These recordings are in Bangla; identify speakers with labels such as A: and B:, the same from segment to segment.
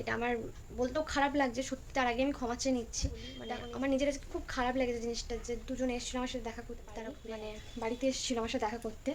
A: এটা আমার বলতেও খারাপ লাগছে, সত্যি তার আগে আমি ক্ষমা চেয়ে নিচ্ছি। মানে আমার নিজের কাছে খুব খারাপ লেগেছে জিনিসটা যে দুজন এসেছিল আমার সাথে দেখা করতে, তারা মানে বাড়িতে এসেছিল আমার সাথে দেখা করতে।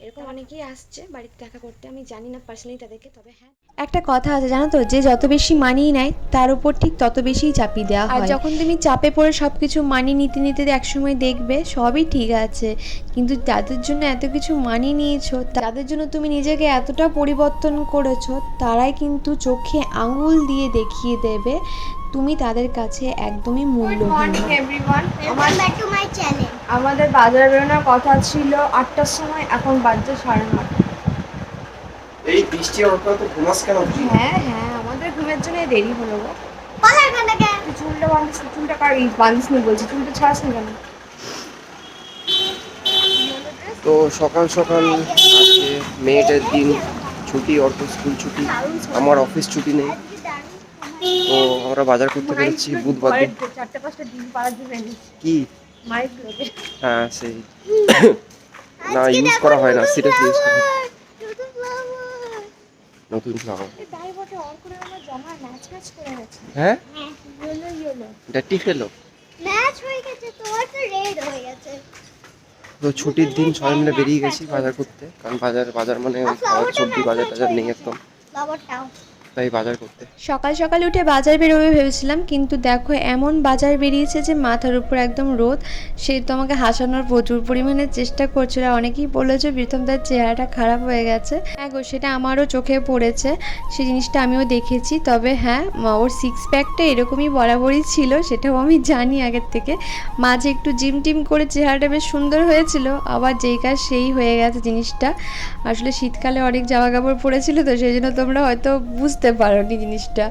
A: এরকম অনেকেই আসছে বাড়িতে দেখা করতে আমি জানি না পার্সোনালি তাদেরকে তবে হ্যাঁ।
B: একটা কথা আছে জানো তো যে যত বেশি মানিয়ে নেয় তার উপর ঠিক তত বেশিই চাপিয়ে দেওয়া হয়। যখন তুমি চাপে পড়ে সব কিছু মানিয়ে নিতে নিতে একসময় দেখবে সবই ঠিক আছে। কিন্তু যাদের জন্য এত কিছু মানিয়ে নিয়েছো তাদের জন্য তুমি নিজেকে এতটা পরিবর্তন করেছ তারাই কিন্তু চোখে আঙুল দিয়ে দেখিয়ে দেবে তুমি তাদের কাছে একদমই মূল্যহীন.
C: আমাদের বাজার বেরোনোর কথা ছিল আটটার সময় এখন বাজছে সাড়ে নটা
D: এই বৃষ্টি অল্প ঘুমাস কেন?
C: হ্যাঁ হ্যাঁ আমাদের ঘুমের জন্য দেরি হলো গো। চুলটা বাঁধিস চুলটা কার বাঁধিস নি বলছি চুলটা ছাড়াস নি কেন?
D: তো সকাল সকাল আজকে মেয়েটার দিন ছুটি অর্থ স্কুল ছুটি আমার অফিস ছুটি নেই। তো আমরা বাজার করতে পেরেছি বুধবার দিন।
C: চারটে পাঁচটা ডিম পাড়ার জন্য
D: কি? হ্যাঁ সেই। না ইউজ করা হয় না সিরিয়াসলি ইউজ করা নতুন ফ্লাওয়ার হ্যাঁ? ডাটি ফেলো
E: ম্যাচ হয়ে গেছে তোমার তো রেড হয়ে গেছে।
D: তো ছুটির দিন সবাই মিলে বেরিয়ে গেছি বাজার করতে কারণ বাজার বাজার মানে সবজি বাজার টাজার নেই একদম। তাই বাজার করতে।
B: সকাল সকাল উঠে বাজার বেরোবে ভেবেছিলাম, কিন্তু দেখো এমন বাজার বেরিয়েছে যে মাথার উপর একদম রোদ। সে তো আমাকে হাসানোর প্রচুর পরিমাণে চেষ্টা করছিল। অনেকেই বলেছে প্রথম তার চেহারাটা খারাপ হয়ে গেছে। হ্যাঁ গো, সেটা আমারও চোখে পড়েছে। সেই জিনিসটা আমিও দেখেছি। তবে হ্যাঁ ওর সিক্স প্যাকটা এরকমই বরাবরই ছিল, সেটাও আমি জানি আগের থেকে। মাঝে একটু জিম টিম করে চেহারাটা বেশ সুন্দর হয়েছিল। আবার যেই কাজ সেই হয়ে গেছে জিনিসটা। আসলে শীতকালে অনেক জামা কাপড় পরেছিল তো সেই জন্য তোমরা হয়তো বুঝতে পারোনি জিনিসটা।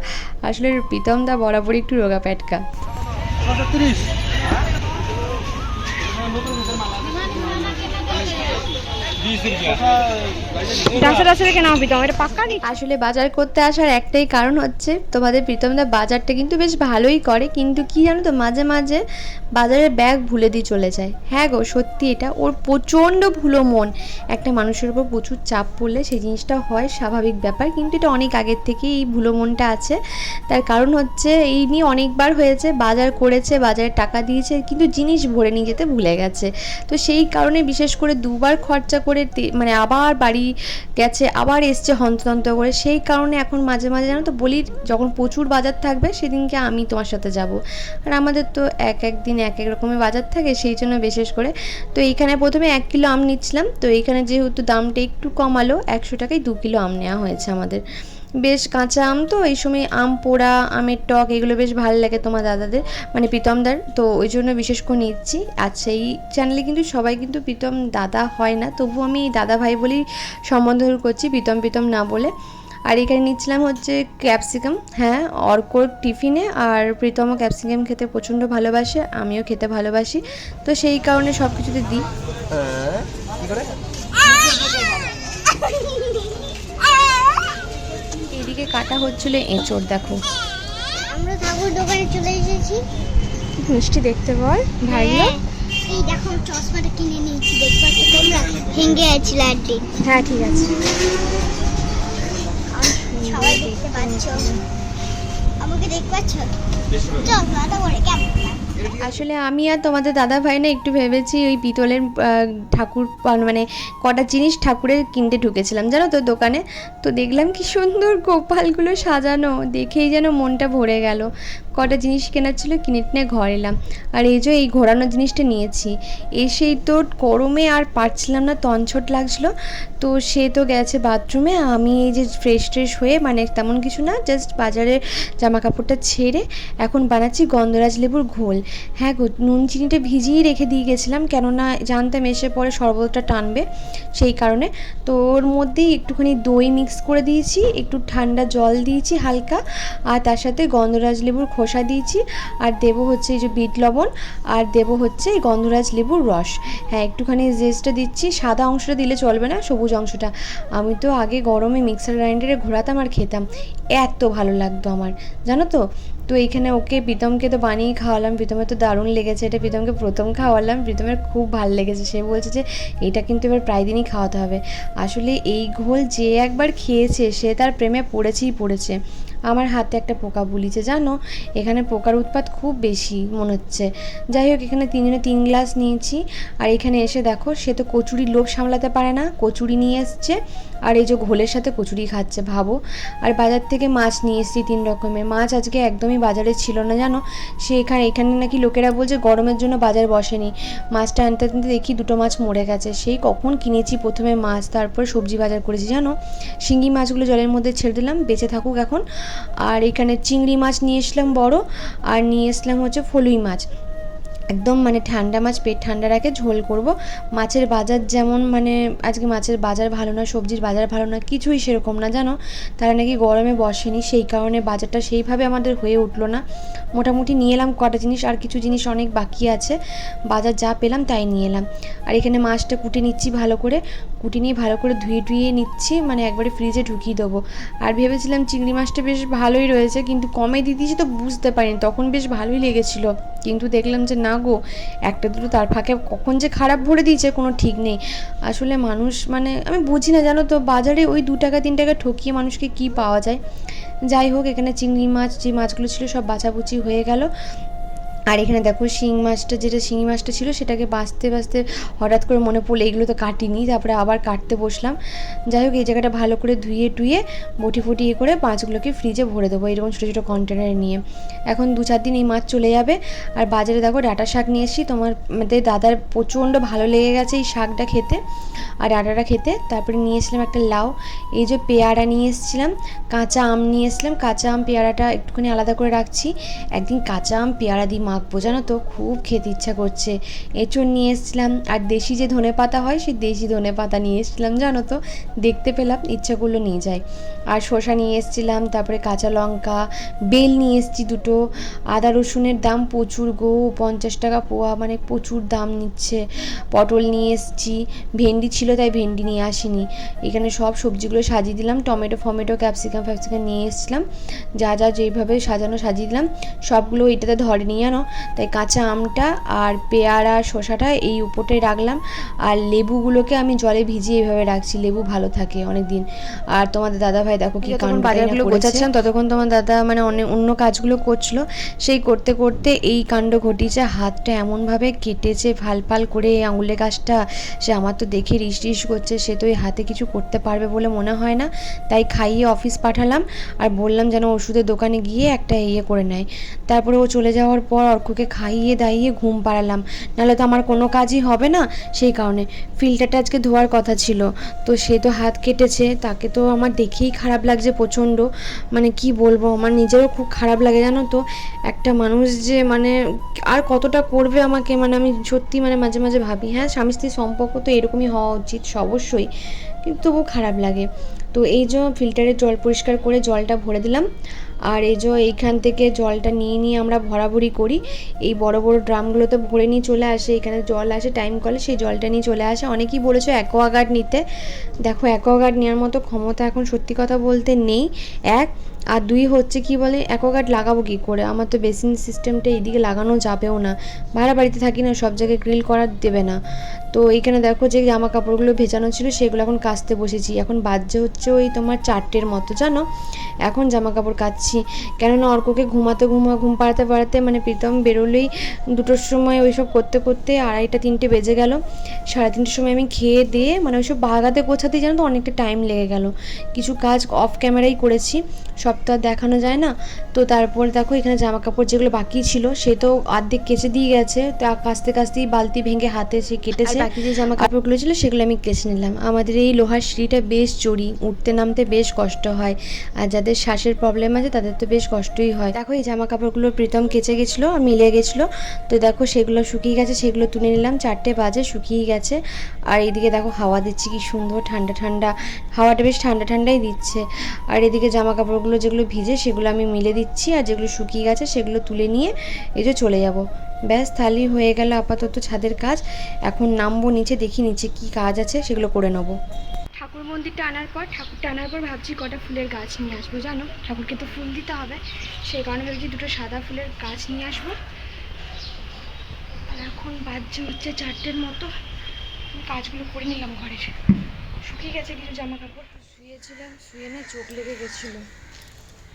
B: আসলে প্রীতম দা বরাবরই একটু রোগা প্যাটকা।
C: ডাসে ডাসে রেখে নাও পিতাম এটা
B: আসলে বাজার করতে আসার একটাই কারণ হচ্ছে, তোমাদের প্রীতমদা বাজারটা কিন্তু বেশ ভালোই করে, কিন্তু কি জানো তো, মাঝে মাঝে বাজারের ব্যাগ ভুলে দিয়ে চলে যায়। হ্যাঁ গো, সত্যি এটা ওর প্রচণ্ড ভুলো মন। একটা মানুষের উপর প্রচুর চাপ পড়লে সেই জিনিসটা হয়, স্বাভাবিক ব্যাপার, কিন্তু এটা অনেক আগের থেকেই এই ভুলো মনটা আছে। তার কারণ হচ্ছে, এই নিয়ে অনেকবার হয়েছে, বাজার করেছে, বাজারে টাকা দিয়েছে, কিন্তু জিনিস ভরে নিয়ে যেতে ভুলে গেছে। তো সেই কারণে বিশেষ করে দুবার খরচা করে মানে আবার বাড়ি গেছে, আবার এসছে হন্তদন্ত করে। সেই কারণে এখন মাঝে মাঝে জানো তো বলি, যখন প্রচুর বাজার থাকবে, সেদিনকে আমি তোমার সাথে যাব। আর আমাদের তো এক এক দিন এক এক রকমের বাজার থাকে, সেই জন্য বিশেষ করে। তো এইখানে প্রথমে এক কিলো আম নিচ্ছিলাম। তো এইখানে যেহেতু দামটা একটু কমালো, একশো টাকায় দু কিলো আম নেওয়া হয়েছে আমাদের। বেশ কাঁচা আম তো, এই সময় আম, পোড়া, আমের টক এগুলো বেশ ভালো লাগে তোমার দাদাদের মানে প্রীতমদার। তো ওই জন্য বিশেষ করে নিচ্ছি। আচ্ছা এই চ্যানেলে কিন্তু সবাই কিন্তু প্রীতম দাদা হয় না তবু আমি দাদা ভাই বলেই সম্বোধন করছি প্রীতম প্রীতম না বলে। আর এখানে নিচ্ছিলাম হচ্ছে ক্যাপসিকাম হ্যাঁ অর্কর টিফিনে। আর প্রীতম ক্যাপসিকাম খেতে প্রচণ্ড ভালোবাসে, আমিও খেতে ভালোবাসি। তো সেই কারণে সব কিছুতে দিই কাটা হচ্ছিল এঁচড় দেখো।
E: আমরা ঠাকুর দোকানে চলে এসেছি।
C: মিষ্টি দেখতে বল ভাইগুলো
E: হ্যাঁ, এই দেখো চশমাটা কিনে নিয়েছি দেখবা কি তোমরা? ভেঙে আছে লাড্ডি।
C: হ্যাঁ ঠিক আছে।
E: সবাই দেখতে পাচ্ছ। আমাকে দেখতে পাচ্ছ? চশমাটা করে কেমন?
B: আসলে আমি আর তোমাদের দাদা ভাই না একটু ভেবেছি ওই পিতলের ঠাকুর মানে কটা জিনিস ঠাকুরের কিনতে ঢুকেছিলাম, জানো তো দোকানে? তো দেখলাম কি সুন্দর গোপালগুলো সাজানো, দেখেই যেন মনটা ভরে গেল। কটা জিনিস কেনার ছিল কিনে টিনে ঘর এলাম। আর এই যে এই ঘোরানো জিনিসটা নিয়েছি, এসেই তো গরমে আর পারছিলাম না, তনছট লাগছিল। তো সে তো গেছে বাথরুমে, আমি এই যে ফ্রেশ ট্রেশ হয়ে মানে তেমন কিছু না জাস্ট বাজারের জামা কাপড়টা ছেড়ে এখন বানাচ্ছি গন্ধরাজ লেবুর ঘোল। হ্যাঁ গো, নুন চিনিটা ভিজিয়ে রেখে দিয়ে গেছিলাম, কেননা জানতাম এসে পরে শরবতটা টানবে সেই কারণে। তো ওর মধ্যেই একটুখানি দই মিক্স করে দিয়েছি, একটু ঠান্ডা জল দিয়েছি হালকা, আর তার সাথে গন্ধরাজ লেবুর খোসা দিয়েছি, আর দেবো হচ্ছে এই যে বিট লবণ, আর দেবো হচ্ছে এই গন্ধরাজ লেবুর রস। হ্যাঁ একটুখানি জেস্টটা দিচ্ছি, সাদা অংশটা দিলে চলবে না, সবুজ অংশটা। আমি তো আগে গরমে মিক্সার গ্রাইন্ডারে ঘোরাতাম আর খেতাম। এত ভালো লাগতো আমার, জানো তো? তো এইখানে ওকে প্রীতমকে তো বানিয়ে খাওয়ালাম, প্রীতমের তো দারুণ লেগেছে। এটা প্রীতমকে প্রথম খাওয়ালাম, প্রীতমের খুব ভালো লেগেছে। সে বলছে যে, এটা কিন্তু এবার প্রায় দিনই খাওয়াতে হবে। আসলে এই ঘোল যে একবার খেয়েছে, সে তার প্রেমে পড়েছেই পড়েছে। আমার হাতে একটা পোকা বুলিছে, জানো? এখানে পোকার উৎপাত খুব বেশি মনে হচ্ছে। যাই হোক, এখানে তিনজনে তিন গ্লাস নিয়েছি। আর এখানে এসে দেখো, সে তো কচুরির লোভ সামলাতে পারে না, কচুরি নিয়ে এসছে। আর এই যে ঘোলের সাথে কচুরি খাচ্ছে, ভাবো। আর বাজার থেকে মাছ নিয়ে এসেছি তিন রকমের। মাছ আজকে একদমই বাজারে ছিল না, জানো? সে এখানে এখানে নাকি লোকেরা বলছে গরমের জন্য বাজার বসেনি। মাছটা আনতে আনতে দেখি দুটো মাছ মরে গেছে। সেই কখন কিনেছি প্রথমে মাছ, তারপর সবজি বাজার করেছি, জানো? শিঙ্গি মাছগুলো জলের মধ্যে ছেড়ে দিলাম, বেঁচে থাকুক এখন। আর এখানে চিংড়ি মাছ নিয়ে এসলাম বড়, আর নিয়ে এসলাম হচ্ছে ফলুই মাছ। একদম মানে ঠান্ডা মাছ, পেট ঠান্ডা রাখে, ঝোল করব। মাছের বাজার যেমন মানে আজকে মাছের বাজার ভালো না, সবজির বাজার ভালো না, কিছুই সেরকম না, জানো? তারা নাকি গরমে বসেনি, সেই কারণে বাজারটা সেইভাবে আমাদের হয়ে উঠল না। মোটামুটি নিয়ে এলাম কটা জিনিস, আর কিছু জিনিস অনেক বাকি আছে। বাজার যা পেলাম তাই নিয়ে এলাম। আর এখানে মাছটা কুটে নিচ্ছি ভালো করে। কুটি নিয়ে ভালো করে ধুয়ে ধুয়ে নিচ্ছি মানে একবারে ফ্রিজে ঢুকিয়ে দেবো। আর ভেবেছিলাম চিংড়ি মাছটা বেশ ভালোই রয়েছে, কিন্তু কমে দিয়ে দিয়েছি তো বুঝতে পারিনি, তখন বেশ ভালোই লেগেছিলো। কিন্তু দেখলাম যে, না গো, একটা দুটো তার ফাঁকে কখন যে খারাপ ভরে দিয়েছে, কোনো ঠিক নেই। আসলে মানুষ মানে আমি বুঝি না, জানো তো, বাজারে ওই দু টাকা, তিন টাকা ঠকিয়ে মানুষকে কি পাওয়া যায়? যাই হোক, এখানে চিংড়ি মাছ, যে মাছগুলো ছিল সব বাছাবুচি হয়ে গেল। আর এখানে দেখো শিং মাছটা, যেটা শিঙি মাছটা ছিল, সেটাকে বাঁচতে বাঁচতে হঠাৎ করে মনে পড়ল এগুলো তো কাটিনি, তারপরে আবার কাটতে বসলাম। যাই হোক, এই জায়গাটা ভালো করে ধুয়ে টুয়ে বটি ফটি ইয়ে করে মাছগুলোকে ফ্রিজে ভরে দেবো, এরকম ছোটো ছোটো কন্টেনারে নিয়ে। এখন দু চার দিন এই মাছ চলে যাবে। আর বাজারে দেখো ডাটা শাক নিয়ে এসেছি তোমার আমাদের দাদার প্রচণ্ড ভালো লেগে গেছে এই শাকটা খেতে। আর ডাটাটা খেতে, তারপরে নিয়ে এসলাম একটা লাউ। এই যে পেয়ারা নিয়ে এসেছিলাম, কাঁচা আম নিয়ে এসলাম কাঁচা আম পেয়ারাটা একটুখানি আলাদা করে রাখছি। একদিন কাঁচা আম পেয়ারা দিয়ে মাখবো, জানো তো? খুব খেতে ইচ্ছা করছে। এঁচড় নিয়ে এসেছিলাম, আর দেশি যে ধনে পাতা হয়, সেই দেশি ধনে পাতা নিয়ে এসেছিলাম, জানো তো? দেখতে পেলাম, ইচ্ছা করল নিয়ে যায় আর শসা নিয়ে এসেছিলাম, তারপরে কাঁচা লঙ্কা, বেল নিয়ে এসেছি দুটো। আদা রসুনের দাম প্রচুর গো, পঞ্চাশ টাকা পোয়া মানে প্রচুর দাম নিচ্ছে। পটল নিয়ে এসেছি, ভেন্ডি ছিল, তাই ভেন্ডি নিয়ে আসিনি। এখানে সব সবজিগুলো সাজিয়ে দিলাম, টমেটো, ফমেটো, ক্যাপসিকাম, ফ্যাপসিকাম নিয়ে এসেছিলাম। যা যা যেইভাবে সাজানো সাজিয়ে দিলাম, সবগুলো এটাতে ধরেনি জানো? তাই কাঁচা আমটা আর পেয়ারা শসাটা এই উপরটাই রাখলাম। আর লেবুগুলোকে আমি জলে ভিজিয়ে এইভাবে রাখছি লেবু ভালো থাকে অনেক দিন আর তোমাদের দাদা ভাই দেখো কি কাণ্ড বাজারগুলো গোছাচ্ছিলাম ততক্ষণ তোমার দাদা মানে অনেক অন্য কাজগুলো করছিল। সেই করতে করতে এই কাণ্ড ঘটিয়েছে হাতটা এমনভাবে কেটেছে ফাল ফাল করে আঙুলের গাছটা সে আমার তো দেখে রিস রিস করছে সে তো এই হাতে কিছু করতে পারবে বলে মনে হয় না। তাই খাইয়ে অফিস পাঠালাম আর বললাম যেন ওষুধের দোকানে গিয়ে একটা ইয়ে করে নেয়। তারপরে ও চলে যাওয়ার পর অর্ককে খাইয়ে দাইয়ে ঘুম পাড়ালাম। নাহলে তো আমার কোনো কাজই হবে না। সেই কারণে ফিল্টারটা আজকে ধোয়ার কথা ছিল। তো সে তো হাত কেটেছে, তাকে তো আমার দেখেই খারাপ লাগছে প্রচণ্ড। মানে কি বলব, আমার নিজেরও খুব খারাপ লাগে, জানো তো? একটা মানুষ যে মানে আর কতটা করবে আমাকে? মানে আমি সত্যি মানে মাঝে মাঝে ভাবি হ্যাঁ স্বামী স্ত্রীর সম্পর্ক তো এরকমই হওয়া উচিত, অবশ্যই। কিন্তু তবু খারাপ লাগে। তো এই যে ফিল্টারের জল পরিষ্কার করে জলটা ভরে দিলাম। আর এই যে এইখান থেকে জলটা নিয়ে নিয়ে আমরা ভরাভরি করি। এই বড় বড় ড্রামগুলোতে ভরে নিয়ে চলে আসে, এখানে জল আসে টাইম কলে সেই জলটা নিয়ে চলে আসে। অনেকেই বলেছে অ্যাকোয়াগার্ড নিতে। দেখো অ্যাকোয়াগার্ড নেওয়ার মতো ক্ষমতা এখন সত্যি কথা বলতে নেই। এক আর দুই হচ্ছে কি বলে অ্যাকোয়াগার্ড লাগাবো কি করে? আমার তো বেসিন সিস্টেমটা এইদিকে লাগানো যাবেও না। ভাড়া বাড়িতে থাকি না, সব জায়গায় গ্রিল করার দেবে না। তো এইখানে দেখো যে জামা কাপড়গুলো ভেজানো ছিল, সেগুলো এখন কাচতে বসেছি। এখন বাজছে হচ্ছে ওই তোমার চারটের মতো, জানো? এখন জামা কাপড় কাচ্ছি। কেননা অর্ককে ঘুমাতে ঘুমা, ঘুম পাড়াতে পাড়াতে মানে প্রীতম বেরোলেই দুটোর সময় ওইসব করতে করতে আড়াইটা, তিনটে বেজে গেল। সাড়ে তিনটের সময় আমি খেয়ে দিয়ে মানে ওইসব বাগাতে গোছাতেই জানো তো অনেকটা টাইম লেগে গেল। কিছু কাজ অফ ক্যামেরাই করেছি। সব তো আর দেখানো যায় না। তো তারপর দেখো এখানে জামা কাপড় যেগুলো বাকি ছিল সে তো অর্ধেক কেচে দিয়ে গেছে। তা কাচতে কাচতেই বালতি ভেঙে হাতে সে কেটেছে। বাকি যে জামা কাপড়গুলো ছিল, সেগুলো আমি কেচে নিলাম। আমাদের এই লোহার সিঁড়িটা বেশ চড়ি উঠতে নামতে বেশ কষ্ট হয়। আর যাদের শ্বাসের প্রবলেম আছে, তাদের তো বেশ কষ্টই হয়। দেখো এই জামা কাপড়গুলো প্রীতম কেচে গেছিল, মিলে গেছিল। তো দেখো সেগুলো শুকিয়ে গেছে, সেগুলো তুলে নিলাম। চারটে বাজে, শুকিয়ে গেছে। আর এদিকে দেখো হাওয়া দিচ্ছে, কি সুন্দর ঠান্ডা ঠান্ডা। হাওয়াটা বেশ ঠান্ডা ঠান্ডাই দিচ্ছে। আর এদিকে জামা কাপড়গুলো যেগুলো ভিজে সেগুলো আমি মিলে দিচ্ছি আর যেগুলো শুকিয়ে গেছে সেগুলো তুলে নিয়ে এই যে চলে যাব। ব্যাস থালি হয়ে গেল আপাতত ছাদের কাজ। এখন নামবো নিচে দেখি নিচে কি কাজ আছে সেগুলো করে নেব।
A: ঠাকুর মন্দিরটা আনার পর ঠাকুরটা আনার পর ভাবছি কটা ফুলের গাছ নিয়ে আসব জানো? ঠাকুরকে তো ফুল দিতে হবে। সেই কারণে ভাবছি দুটো সাদা ফুলের গাছ নিয়ে আসব। আর এখন বাজছে হচ্ছে চারটের মতো। কাজগুলো করে নিলাম ঘরের। শুকিয়ে গেছে কিছু জামা কাপড় শুয়েছিলাম শুয়ে না চোখ লেগে গেছিল।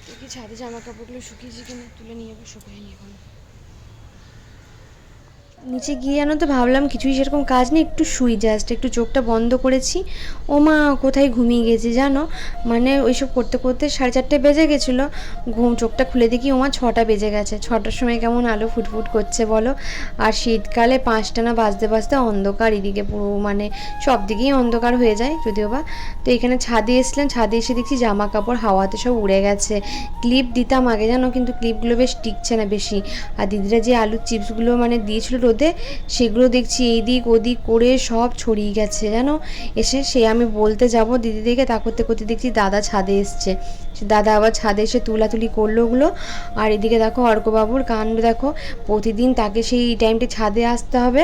A: দেখি ছাদে জামা কাপড়গুলো শুকিয়েছি কিনা তুলে নিয়ে যাব নিয়ে এখন?
B: নিচে গিয়ে জানো তো ভাবলাম কিছুই সেরকম কাজ নেই, একটু শুই জাস্ট একটু চোখটা বন্ধ করেছি। ও মা, কোথায় ঘুমিয়ে গেছি জানো? মানে ওইসব করতে করতে সাড়ে চারটে বেজে গেছিল, ঘুম চোখটা খুলে দেখি ও মা ছটা বেজে গেছে। ছটার সময় কেমন আলো ফুটফুট করছে বলো? আর শীতকালে পাঁচটা না বাজতে বাজতে অন্ধকার এদিকে পুরো মানে সব দিকেই অন্ধকার হয়ে যায় যদিও বা। তো এখানে ছাদে এসলাম ছাদে এসে দেখছি জামা কাপড় হাওয়াতে সব উড়ে গেছে। ক্লিপ দিতাম আগে জানো, কিন্তু ক্লিপগুলো বেশ টিকছে না বেশি। আর দিদিরা যে আলুর চিপসগুলো মানে দিয়েছিল রোদে সেগুলো দেখছি এইদিক ওদিক করে সব ছড়িয়ে গেছে, জানো? এসে সে আমি বলতে যাব দিদিদেরকে তা করতে করতে দেখছি দাদা ছাদে এসছে। দাদা আবার ছাদে এসে তুলাতুলি করল ওগুলো। আর এদিকে দেখো অর্কবাবুর কাণ্ড, দেখো প্রতিদিন তাকে সেই টাইমটা ছাদে আসতে হবে।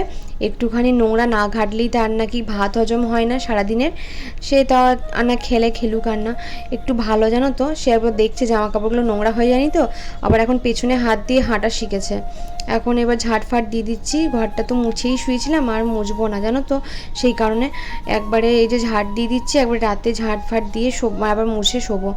B: একটুখানি নোংরা না ঘাটলেই তার নাকি ভাত হজম হয় না সারাদিনের। সে তা না খেলে খেলুক আর না। একটু ভালো জানো তো, সে একবার দেখছে জামা কাপড়গুলো নোংরা হয়ে যায়নি তো, আবার এখন পেছনে হাত দিয়ে হাঁটা শিখেছে। এখন এবার ঝাড়ফাট দিয়ে দিচ্ছি, ঘরটা তো মুছেই শুয়েছিলাম, আর মুছবো না, জানো তো। সেই কারণে একবারে এই যে ঝাড় দিয়ে দিচ্ছি, একবারে রাতে ঝাড়ফাট দিয়ে শোব, আবার মুছে শোবো।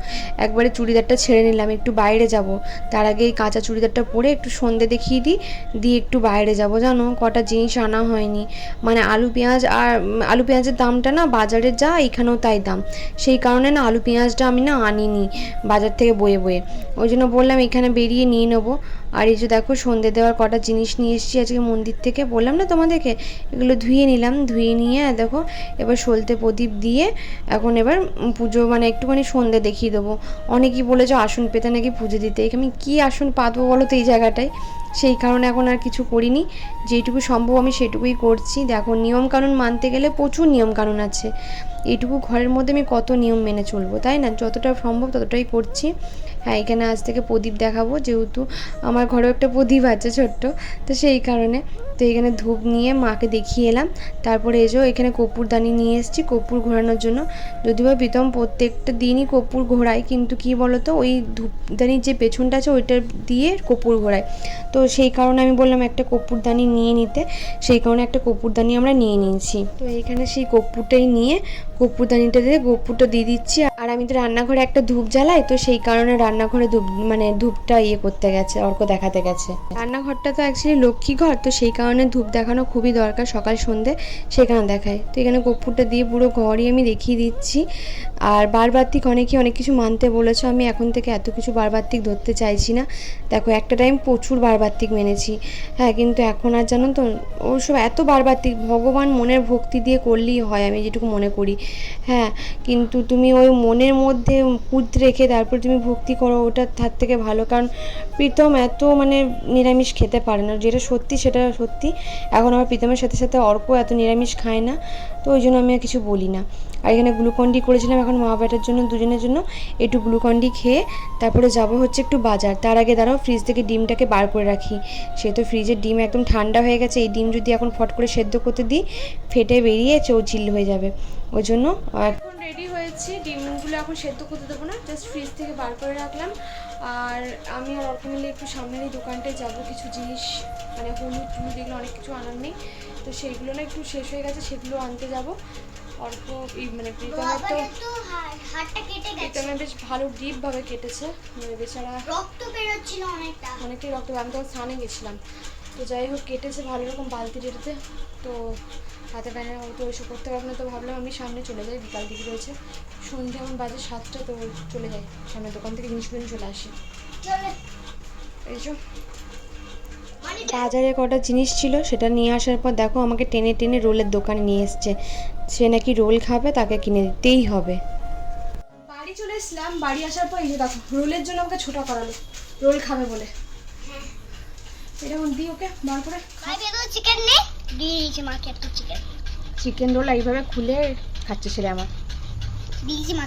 B: একবারে চুড়িদারটা ছেড়ে নিলাম, একটু বাইরে যাব। তার আগে এই কাঁচা চুড়িদারটা পরে একটু সন্ধে দেখিয়ে দিই, দিয়ে একটু বাইরে যাব। জানো, কটা জিনিস আনা হয়নি। মানে আলু, পেঁয়াজ আর আলু, পেঁয়াজের দামটা না বাজারে যা, এখানেও তাই দাম। সেই কারণে না আলু, পেঁয়াজটা আমি না আনিনি বাজার থেকে বয়ে বয়ে। ওই জন্য বললাম এখানে বেরিয়ে নিয়ে নেব। আর এই যে দেখো, সন্ধে দেওয়ার কটা জিনিস নিয়ে এসেছি আজকে মন্দির থেকে। বললাম না তোমাদেরকে, এগুলো ধুয়ে নিলাম, ধুয়ে নিয়ে দেখো, এবার সলতে প্রদীপ দিয়ে এখন এবার পুজো মানে একটুখানি সন্ধে দেখিয়ে দেবো। অনেকেই বলেছ আসন পেতে নাকি পুজো দিতে। এখানে কি আসন পাতবো বলো তো এই জায়গাটায়? সেই কারণে এখন আর কিছু করিনি। যেটুকু সম্ভব আমি সেটুকুই করছি। দেখো নিয়ম কানুন মানতে গেলে প্রচুর নিয়ম কানুন আছে। এইটুকু ঘরের মধ্যে আমি কত নিয়ম মেনে চলবো, তাই না? যতটা সম্ভব ততটাই করছি। হ্যাঁ এখানে আজ থেকে প্রদীপ দেখাবো, যেহেতু আমার ঘরেও একটা প্রদীপ আছে ছোট্ট, তো সেই কারণে। তো এখানে ধূপ নিয়ে মাকে দেখিয়ে এলাম। তারপরে এসেও এখানে কর্পূরদানি নিয়ে এসেছি কর্পূর ঘোরানোর জন্য। যদিও বা প্রীতম প্রত্যেকটা দিনই কর্পূর ঘোরায়, কিন্তু কি বলতো, ওই ধূপদানির যে পেছনটা আছে, ওইটা দিয়ে কর্পূর ঘোরায়। তো সেই কারণে আমি বললাম একটা কর্পূরদানি নিয়ে নিতে। সেই কারণে একটা কপুরদানি আমরা নিয়ে নিয়েছি। তো এখানে সেই কর্পূরটাই নিয়ে কপুরদানিটা দিয়ে কর্পূরটা দিয়ে দিচ্ছি আর আমি তো রান্নাঘরে একটা ধূপ জ্বালাই, তো সেই কারণে রান্নাঘরে ধূপ মানে ধূপটা ইয়ে করতে গেছে, অর্ক দেখাতে গেছে। রান্নাঘরটা তো অ্যাকচুয়ালি লক্ষ্মী ঘর, তো সেই কারণে ধূপ দেখানো খুবই দরকার সকাল সন্ধে, সেখানে দেখায়। তো এখানে কর্পূরটা দিয়ে পুরো ঘরই আমি দেখিয়ে দিচ্ছি। আর বারবার্তিক অনেকেই অনেক কিছু মানতে বলেছ, আমি এখন থেকে এত কিছু বারবার্তিক ধরতে চাইছি না। দেখো, একটা টাইম প্রচুর বারবার্তিক মেনেছি। হ্যাঁ কিন্তু এখন আর জানো তো ওসব এত বারবার্তিক ভগবান মনের ভক্তি দিয়ে করলেই হয়, আমি যেটুকু মনে করি। হ্যাঁ কিন্তু তুমি ওই মনের মধ্যে পুঁত রেখে তারপর তুমি ভক্তি করো, ওটা তার থেকে ভালো। কারণ প্রীতম এত মানে নিরামিষ খেতে পারে না। যেটা সত্যি সেটা সত্যি। এখন আমার প্রীতমের সাথে সাথে অর্ক এত নিরামিষ খায় না, তো ওই জন্য আমি আর কিছু বলি না। আর এখানে গ্লুকন্ডি করেছিলাম এখন মা বেটার জন্য, দুজনের জন্য। একটু গ্লুকন্ডি খেয়ে তারপরে যাব হচ্ছে একটু বাজার। তার আগে দাঁড়াও ফ্রিজ থেকে ডিমটাকে বার করে রাখি। সে তো ফ্রিজের ডিম একদম ঠান্ডা হয়ে গেছে। এই ডিম যদি এখন ফট করে সেদ্ধ করতে দিই, ফেটে বেরিয়ে চৌচিল হয়ে যাবে। ওই জন্য
A: রেডি হয়েছি ডিমগুলো এখন সেদ্ধ করতে দেবো না জাস্ট ফ্রিজ থেকে বার করে রাখলাম। আর আমি আর অর্ক মিলে একটু সামনের এই দোকানটায় যাব কিছু জিনিস মানে হলুদ টুলুদ এগুলো অনেক কিছু আনার নেই। তো সেইগুলো না একটু শেষ হয়ে গেছে সেগুলো আনতে যাব। অল্প এই মানে প্রীতমের তো প্রীতমের বেশ ভালো ডিপভাবে কেটেছে মানে বেচারা
E: রক্ত বেরোচ্ছিল অনেকটা।
A: অনেকটাই রক্ত আমি তখন স্নানে গেছিলাম। তো যাই হোক কেটেছে ভালো রকম বালতি টেটেতে তো হাতে পায়ে ও তো ওইসব করতে পারবে না তো ভাবলাম আমি সামনে চলে যাই বিকাল দিকে রয়েছে। সন্ধ্যে এখন বাজে সাতটা তো চলে যাই সামনে দোকান থেকে জিনিসগুলো নিয়ে চলে আসি। এই যে।
E: মানে
B: বাজারে কটা জিনিস ছিল সেটা নিয়ে আসার পর দেখো আমাকে টেনে টেনে রোলের দোকানে নিয়ে এসছে। সে নাকি রোল খাবে তাকে কিনে দিতেই হবে।
A: বাড়ি চলে এসলাম বাড়ি আসার পর এই যে দেখো রোলের জন্য আমাকে ছোটা করালো রোল খাবে বলে। এটা এখন দিই ওকে বার করে
E: চিকেন নে। দিয়ে দিয়েছে মাকে একটা চিকেন
A: চিকেন রোল এইভাবে খুলে খাচ্ছে ছেলে আমার।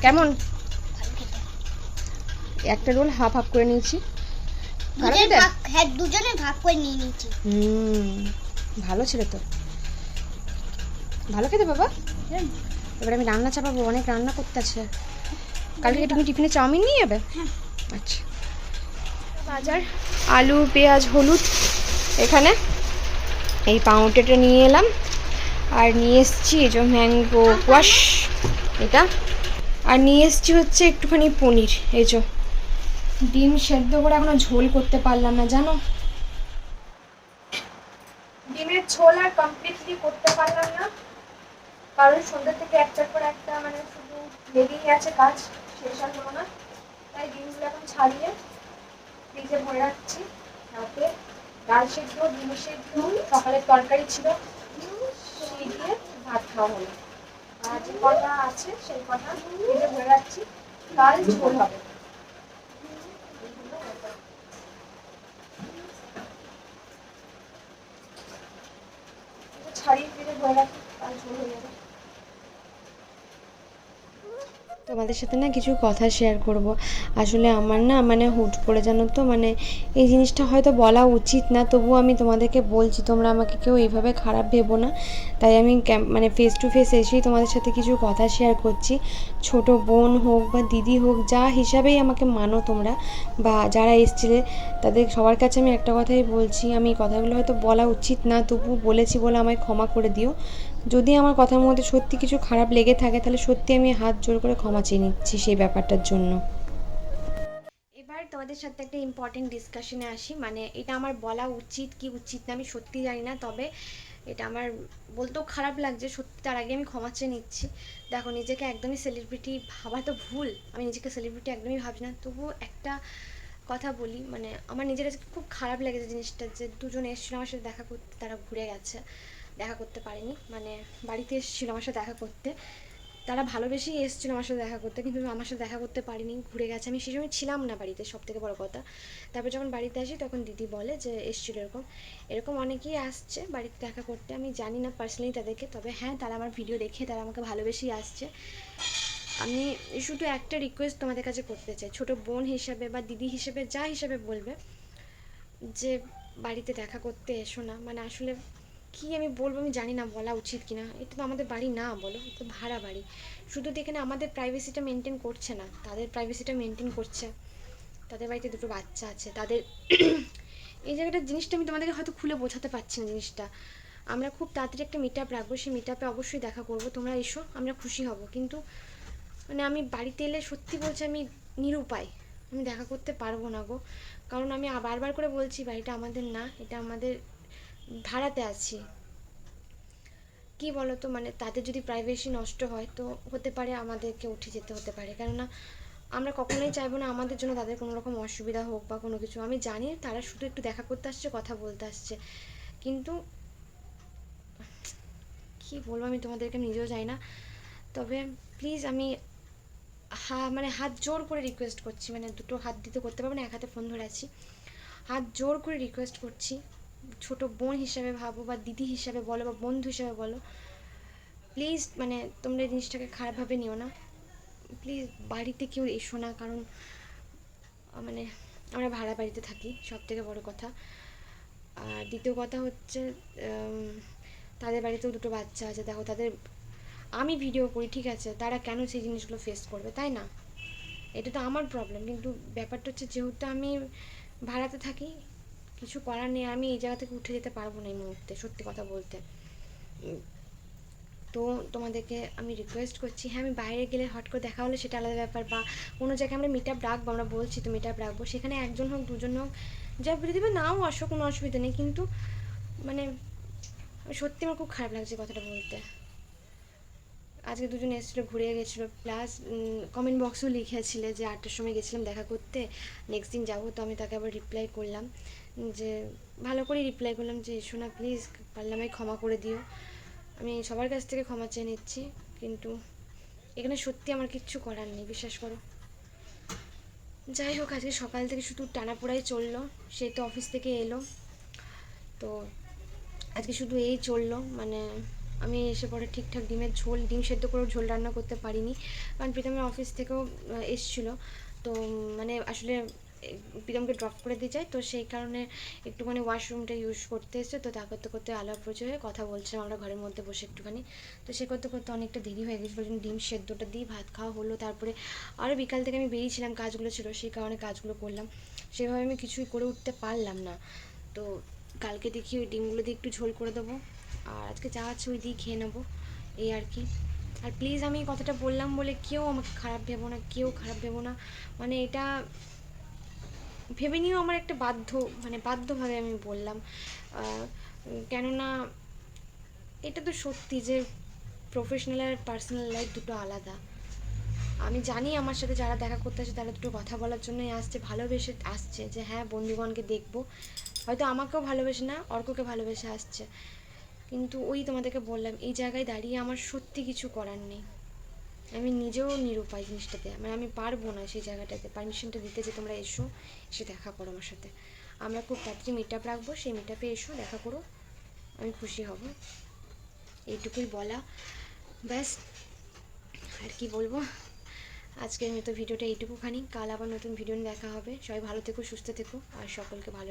A: কেমন? একটা রোল হাফ হাফ করে নিয়েছি। ভালো
E: হ্যাঁ দুজনে ভাগ করে নিয়ে নিয়েছি।
A: হুম ভালো ছিল তো। ভালো খেতে বাবা? এবার আমি রান্না চাপাবো অনেক রান্না করতে আছে। কালকে তুমি টিফিনে চাউমিন নিয়ে যাবে? আচ্ছা। বাজার আলু পেঁয়াজ হলুদ এখানে। এই পাউন্ডেটা নিয়ে এলাম। আর নিয়ে এসেছি এই যে ম্যাঙ্গো কোয়াশ এটা। আর নিয়ে এসেছি হচ্ছে একটুখানি পনির, এই যে। ডিম সেদ্ধ করে এখনও ঝোল করতে পারলাম না, জানো? ডিমের ঝোল আর কমপ্লিটলি করতে পারলাম না। কারণ সন্ধ্যা থেকে একটার পর একটা মানে শুধু লেগেই আছে কাজ, শেষ আর হলো না। তাই ডিমগুলো এখন ছাড়িয়ে ফ্রিজে ভরে রাখছি। রাতে ডাল সেদ্ধ, ডিম সেদ্ধ, সকালের তরকারি ছিল। দিয়ে ভাত খাওয়া হলো। যে কটা আছে, সেই কটা ফ্রিজে ভরে কাল ঝোল হবে। ছাড়িয়ে ফিরে ভরে রাখি কাল ঝোল হয়ে যাবে।
B: তোমাদের সাথে না কিছু কথা শেয়ার করব। আসলে আমার না মানে হুট করে জানো তো মানে এই জিনিসটা হয়তো বলা উচিত না, তবুও আমি তোমাদেরকে বলছি, তোমরা আমাকে কেউ এইভাবে খারাপ ভেবো না। তাই আমি মানে ফেস টু ফেস এসেই তোমাদের সাথে কিছু কথা শেয়ার করছি। ছোট বোন হোক বা দিদি হোক, যা হিসাবেই আমাকে মানো তোমরা, বা যারা এসছিলে, তাদের সবার কাছে আমি একটা কথাই বলছি, আমি কথাগুলো হয়তো বলা উচিত না তবু বলেছি বলে আমায় ক্ষমা করে দিও। যদি আমার কথার মধ্যে সত্যি কিছু খারাপ লেগে থাকে, তাহলে সত্যি আমি হাত জোর করে ক্ষমা চেয়ে নিচ্ছি সেই ব্যাপারটার জন্য।
A: এবার তোমাদের সাথে একটা ইম্পর্টেন্ট ডিসকাশনে আসি। মানে এটা আমার বলা উচিত কি উচিত না, আমি সত্যি জানি না, তবে এটা আমার বলতেও খারাপ লাগছে, সত্যি তার আগে আমি ক্ষমা চেয়ে নিচ্ছি। দেখো, নিজেকে একদমই সেলিব্রিটি ভাবা তো ভুল, আমি নিজেকে সেলিব্রিটি একদমই ভাবি না। তবুও একটা কথা বলি মানে আমার নিজের কাছে খুব খারাপ লেগেছে জিনিসটা যে দুজন এসেছিল আমার সাথে দেখা করতে, তারা ঘুরে গেছে। দেখা করতে পারেনি। মানে বাড়িতে এসেছিল আমার সাথে দেখা করতে। তারা ভালোবেসেই এসেছিল আমার সাথে দেখা করতে, কিন্তু আমার সাথে দেখা করতে পারিনি, ঘুরে গেছে। আমি সেই সময় ছিলাম না বাড়িতে সব থেকে বড় কথা। তারপর যখন বাড়িতে আসি, তখন দিদি বলে যে, এসেছিল এরকম। এরকম অনেকেই আসছে বাড়িতে দেখা করতে। আমি জানি না পার্সোনালি তাদেরকে, তবে হ্যাঁ তারা আমার ভিডিও দেখে, তারা আমাকে ভালোবেসেই আসছে। আমি শুধু একটা রিকোয়েস্ট তোমাদের কাছে করতে চাই। ছোট বোন হিসেবে বা দিদি হিসেবে, যা হিসেবে বলবে যে, বাড়িতে দেখা করতে এসো না। মানে আসলে কি আমি বলব আমি জানি না বলা উচিত কিনা। এটা তো আমাদের বাড়ি না বলো তো ভাড়া বাড়ি। শুধু তো এখানে আমাদের প্রাইভেসিটা মেনটেন করছে না, তাদের প্রাইভেসিটা মেনটেন করছে। তাদের বাড়িতে দুটো বাচ্চা আছে, তাদের এই জায়গাটার জিনিসটা আমি তোমাদেরকে হয়তো খুলে বোঝাতে পারছি না জিনিসটা। আমরা খুব তাড়াতাড়ি একটা মিট আপ রাখব, সেই মিট আপে অবশ্যই দেখা করব, তোমরা এসো, আমরা খুশি হব। কিন্তু মানে আমি বাড়িতে এলে সত্যি বলছি আমি নিরুপায়, আমি দেখা করতে পারব না গো। কারণ আমি বারবার করে বলছি, বাড়িটা আমাদের না, এটা আমাদের ভাড়াতে আছি। কি বলো তো মানে তাদের যদি প্রাইভেসি নষ্ট হয়, তো হতে পারে আমাদেরকে উঠে যেতে হতে পারে। কেননা, আমরা কখনোই চাইব না আমাদের জন্য তাদের কোনো রকম অসুবিধা হোক বা কোনো কিছু। আমি জানি তারা শুধু একটু দেখা করতে আসছে, কথা বলতে আসছে। কিন্তু, কি বলব আমি তোমাদেরকে নিজেও যাই না। তবে প্লিজ আমি হা মানে হাত জোর করে রিকোয়েস্ট করছি। মানে দুটো হাত দিতে করতে পারব না, এক হাতে ফোন ধরে আছি। হাত জোর করে রিকোয়েস্ট করছি। ছোট বোন হিসাবে ভাবো বা দিদি হিসাবে বলো বা বন্ধু হিসাবে বলো প্লিজ মানে তোমরা এই জিনিসটাকে খারাপভাবে নিও না। প্লিজ বাড়িতে কেউ এসো না, কারণ মানে আমরা ভাড়া বাড়িতে থাকি সব থেকে বড় কথা। আর দ্বিতীয় কথা হচ্ছে তাদের বাড়িতেও দুটো বাচ্চা আছে, দেখো তাদের, আমি ভিডিও করি, ঠিক আছে, তারা কেন সেই জিনিসগুলো ফেস করবে, তাই না? এটা তো আমার প্রবলেম কিন্তু ব্যাপারটা হচ্ছে যেহেতু আমি ভাড়াতে থাকি কিছু করার নেই আমি এই জায়গা থেকে উঠে যেতে পারব না এই মুহূর্তে সত্যি কথা বলতে। তো তোমাদেরকে আমি রিকোয়েস্ট করছি হ্যাঁ আমি বাইরে গেলে হট করে দেখা হলে সেটা আলাদা ব্যাপার বা কোনো জায়গায় আমরা মিট আপ রাখব আমরা বলছি তো মিট আপ রাখব সেখানে একজন হোক দুজন হোক যা বলে দেবে নাও আসো কোনো অসুবিধা নেই কিন্তু মানে সত্যি আমার খুব খারাপ লাগছে কথাটা বলতে। আজকে দুজন এসেছিল, ঘুরে গেছিল। প্লাস কমেন্ট বক্সেও লিখেছিলে যে আটটার সময় গেছিলাম দেখা করতে। নেক্সট দিন যাব, তো আমি তাকে আবার রিপ্লাই করলাম। যে ভালো করে রিপ্লাই করলাম যে এসো না প্লিজ পারলে আমায় ক্ষমা করে দিও। আমি সবার কাছ থেকে ক্ষমা চেয়ে নিচ্ছি, কিন্তু এখানে সত্যি আমার কিচ্ছু করার নেই, বিশ্বাস করো। যাই হোক, আজকে সকাল থেকে শুধু টানাপোড়াই চলল, সে তো অফিস থেকে এলো। তো আজকে শুধু এই চলল মানে আমি এসে পরে ঠিকঠাক ডিমের ঝোল, ডিম সেদ্ধ করেও ঝোল রান্না করতে পারিনি। কারণ প্রীতমের অফিস থেকেও এসছিলো। তো মানে আসলে প্রীতমকে ড্রপ করে দিয়ে যায়। তো সেই কারণে একটুখানি ওয়াশরুমটা ইউজ করতে এসে তো তা করতে করতে আলাপ প্রচুর হয়ে কথা বলছিলাম আমরা ঘরের মধ্যে বসে একটুখানি। তো সে করতে করতে অনেকটা দেরি হয়ে গেছিল জন্য ডিম সেদ্ধটা দিয়ে ভাত খাওয়া হলো। তারপরে আরও বিকাল থেকে আমি বেরিয়েছিলাম কাজগুলো ছিল, সেই কারণে কাজগুলো করলাম। সেভাবে আমি কিছুই করে উঠতে পারলাম না। তো কালকে দেখি ওই ডিমগুলো দিয়ে একটু ঝোল করে দেবো। আর আজকে যা আছে ওই দিয়ে খেয়ে নেব, এই আর কি। আর প্লিজ আমি কথাটা বললাম বলে কেউ আমাকে খারাপ ভেবো না, কেউ খারাপ ভেবো না। মানে এটা ভেবে নিয়েও আমার একটা বাধ্য মানে বাধ্যভাবে আমি বললাম। কেননা এটা তো সত্যি যে প্রফেশনাল আর পার্সোনাল লাইফ দুটো আলাদা। আমি জানি আমার সাথে যারা দেখা করতে আসে তারা দুটো কথা বলার জন্যই আসছে, ভালোবেসে আসছে যে হ্যাঁ বন্ধুগণকে দেখব। হয়তো আমাকেও ভালোবেসে না, অর্ককে ভালোবেসে আসছে। কিন্তু ওই তোমাদেরকে বললাম, এই জায়গায় দাঁড়িয়ে আমার সত্যি কিছু করার নেই। আমি নিজেও নিরুপায় জিনিসটাতে মানে আমি পারব না সেই জায়গাটাতে। পারমিশনটা দিতে যে তোমরা এসো, এসে দেখা করো আমার সাথে। আমরা খুব তাড়াতাড়ি মিট আপ রাখব, সেই মিট আপে এসো, দেখা করো। আমি খুশি হব। এইটুকুই বলা। ব্যাস, আর কি বলব? আজকের মতো ভিডিওটা এইটুকুখানি। কাল আবার নতুন ভিডিও দেখা হবে। সবাই ভালো থেকো, সুস্থ থেকো, আর সকলকে ভালো